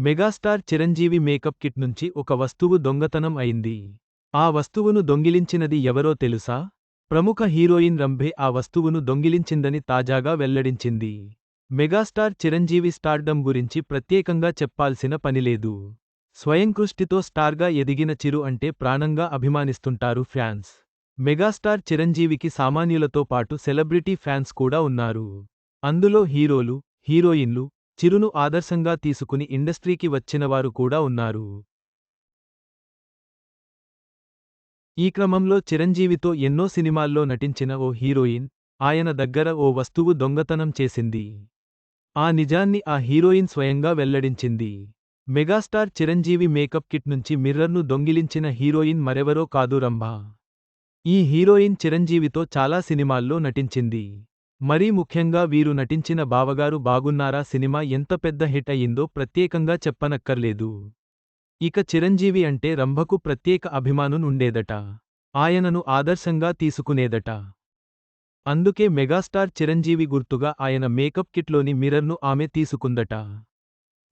Megastar Chiranjeevi makeup kit నుంచి ఒక వస్తువు దొంగతనం అయింది. ఆ వస్తువును దొంగిలించినది ఎవరో తెలుసా? ప్రముఖ హీరోయిన్ రంభే ఆ వస్తువును దొంగిలించిందని తాజాగా వెల్లడించింది. మెగాస్టార్ చిరంజీవి స్టార్డం గురించి ప్రత్యేకంగా చెప్పాల్సిన పనిలేదు స్వయంకృష్టితో స్టార్గా ఎదిగిన చిరు అంటే ప్రాణంగా అభిమానిస్తుంటారు ఫ్యాన్స్. మెగాస్టార్ చిరంజీవికి సామాన్యులతో పాటు సెలబ్రిటీ ఫ్యాన్స్ కూడా ఉన్నారు. అందులో హీరోలు హీరోయిన్లు చిరును ఆదర్శంగా తీసుకుని ఇండస్ట్రీకి వచ్చినవారు కూడా ఉన్నారు. ఈ క్రమంలో చిరంజీవితో ఎన్నో సినిమాల్లో నటించిన ఓ హీరోయిన్ ఆయన దగ్గర ఓ వస్తువు దొంగతనం చేసింది. ఆ నిజాన్ని ఆ హీరోయిన్ స్వయంగా వెల్లడించింది. మెగాస్టార్ చిరంజీవి మేకప్ కిట్ నుంచి మిర్రర్ను దొంగిలించిన హీరోయిన్ మరెవరో కాదు రంభ. ఈ హీరోయిన్ చిరంజీవితో చాలా సినిమాల్లో నటించింది. మరీ ముఖ్యంగా వీరు నటించిన బావగారు బాగున్నారా సినిమా ఎంత పెద్ద హిట్ అయిందో ప్రత్యేకంగా చెప్పనక్కర్లేదు. ఇక చిరంజీవి అంటే రంభకు ప్రత్యేక అభిమానునుండేదట ఆయనను ఆదర్శంగా తీసుకునేదట. అందుకే మెగాస్టార్ చిరంజీవి గుర్తుగా ఆయన మేకప్ కిట్లోని మిర్రర్ను ఆమె తీసుకుందట.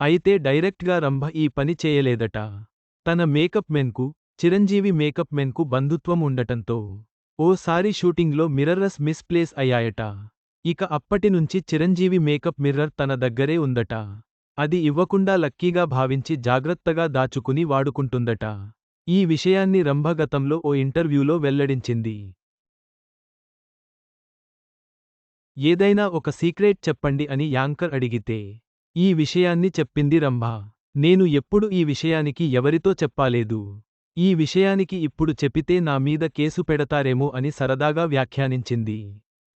అయితే డైరెక్ట్గా రంభ ఈ పని చేయలేదట. తన మేకప్ మెన్కు చిరంజీవి మేకప్ మెన్కు బంధుత్వం ఉండటంతో ఓసారి షూటింగ్లో మిర్రర్స్ మిస్ప్లేస్ అయ్యాయట. ఇక అప్పటినుంచి చిరంజీవి మేకప్ మిర్రర్ తన దగ్గరే ఉందట. అది ఇవ్వకుండా లక్కీగా భావించి జాగ్రత్తగా దాచుకుని వాడుకుంటుందట. ఈ విషయాన్ని రంభగతంలో ఓ ఇంటర్వ్యూలో వెల్లడించింది. ఏదైనా ఒక సీక్రెట్ చెప్పండి అని యాంకర్ అడిగితే ఈ విషయాన్ని చెప్పింది రంభ. నేను ఎప్పుడు ఈ విషయానికి ఎవరితో చెప్పాలేదు. ఈ విషయానికి ఇప్పుడు చెప్పితే నా మీద కేసు పెడతారేమో అని సరదాగా వ్యాఖ్యానించింది.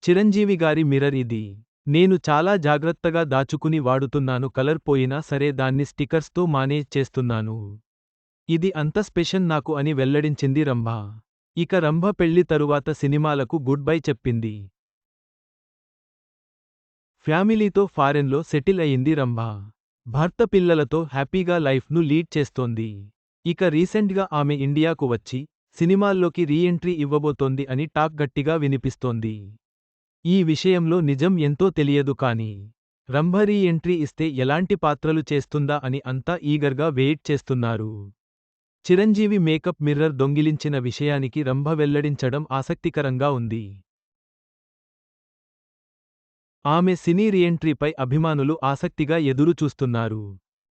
చిరంజీవి గారి మిర్రర్ ఇది. నేను చాలా జాగ్రత్తగా దాచుకుని వాడుతున్నాను కలర్ పోయినా సరే దాన్ని స్టిక్కర్స్తో మానేజ్ చేస్తున్నాను. ఇది అంత స్పెషల్ నాకు అని వెల్లడించింది రంభ. ఇక రంభ పెళ్ళి తరువాత సినిమాలకు గుడ్ బై చెప్పింది. ఫ్యామిలీతో ఫారెన్లో సెటిల్ అయింది రంభ. భర్త పిల్లలతో హ్యాపీగా లైఫ్ను లీడ్ చేస్తోంది. ఇక రీసెంట్గా ఆమె ఇండియాకు వచ్చి సినిమాల్లోకి రీఎంట్రీ ఇవ్వబోతోంది అని టాక్ గట్టిగా వినిపిస్తోంది. ఈ విషయంలో నిజం ఎంతో తెలియదు కానీ రంభ రీ ఎంట్రీ ఇస్తే ఎలాంటి పాత్రలు చేస్తుందా అని అంతా ఈగర్గా వెయిట్ చేస్తున్నారు. చిరంజీవి మేకప్ మిర్రర్ దొంగిలించిన విషయానికి రంభ వెల్లడించడం ఆసక్తికరంగా ఉంది. ఆమె సినీ రీఎంట్రీపై అభిమానులు ఆసక్తిగా ఎదురు చూస్తున్నారు